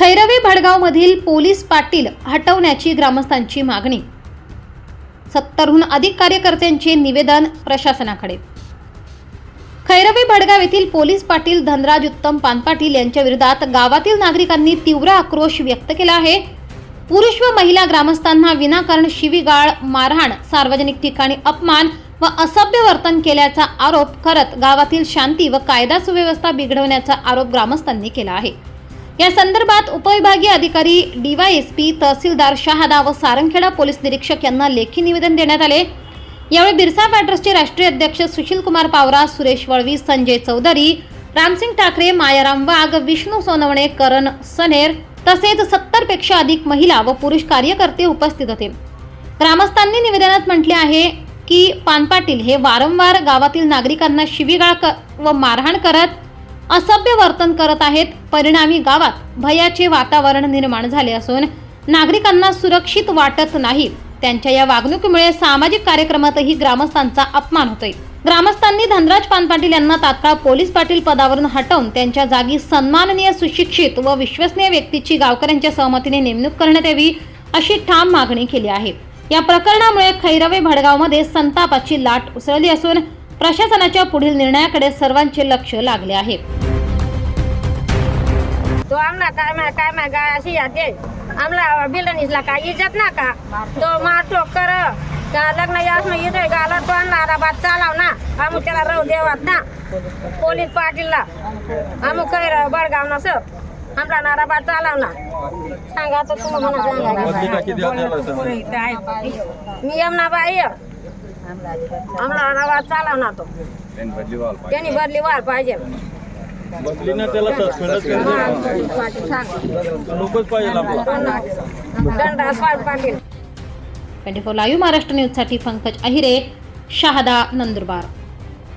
Khairwe भडगावमधील police Patil हटवण्याची ग्रामस्थांची मागणी. सत्तरहून अधिक कार्यकर्त्यांचे निवेदन प्रशासनाकडे. खैरवे भडगाव येथील पोलीस पाटील धनराज उत्तम पानपाटील यांच्या विरोधात गावातील नागरिकांनी तीव्र आक्रोश व्यक्त केला आहे. पुरुष व महिला ग्रामस्थांना विनाकारण शिवीगाळ मारहाण सार्वजनिक ठिकाणी अपमान व असभ्य वर्तन केल्याचा आरोप करत गावातील शांती व कायदा सुव्यवस्था बिघडवण्याचा आरोप ग्रामस्थांनी केला आहे. या संदर्भात उपविभागीय अधिकारी डीवायएसपी तहसीलदार शहादा व सारंगखेडा पोलीस निरीक्षक यांना लेखी निवेदन देण्यात आले. यावेळी बिरसा पॅटर्सचे राष्ट्रीय अध्यक्ष सुशील कुमार पावरा सुरेश वळवी संजय चौधरी रामसिंग ठाकरे मायाराम वाघ विष्णू सोनवणे करण सनेर तसेच सत्तरपेक्षा अधिक महिला व पुरुष कार्यकर्ते उपस्थित होते. ग्रामस्थांनी निवेदनात म्हटले आहे की पानपाटील हे वारंवार गावातील नागरिकांना शिवीगाळ व मारहाण करत असभ्य वर्तन करत आहेत. परिणामी गावात भयाचे वातावरण निर्माण झाले असून नागरिकांना सुरक्षित वाटत नाही. त्यांच्या या वागणुकीमुळे सामाजिक कार्यक्रमातही ग्रामस्थांचा अपमान होतोय. ग्रामस्थांनी धनराज पानपाटील यांना तात्काळ पोलीस पाटील पदावरून हटवून त्यांच्या जागी सन्माननीय सुशिक्षित व विश्वसनीय व्यक्तीची गावकऱ्यांच्या सहमतीने नेमणूक करण्यात यावी अशी ठाम मागणी केली आहे. या प्रकरणामुळे खैरवे भडगावमध्ये संतापाची लाट उसळली असून प्रशासनाच्या पुढील निर्णयाकडे सर्वांचे लक्ष लागले आहे. तो आमना काय मा काय मा गाय अशी याते आमला बिलनीसला काय इज्जत ना का? तो मारतो कर. का लग्न यास मग येतोय गाला तो आणला बात चालाव ना. आम्ही त्याला राहू देवात ना. पोलीस पाटीलला. आम्ही कैर बडगाव ना सर आमला नाराबाद चालाव ना. सांगा आता तुम्हाला. मी यमना बाई. आमला नाराबाद चालाव ना तो. त्यांनी बदली व्हायला पाहिजे. त्याला ट्वेंटी फोर लाईव्ह महाराष्ट्र न्यूजसाठी पंकज अहिरे शहादा नंदुरबार.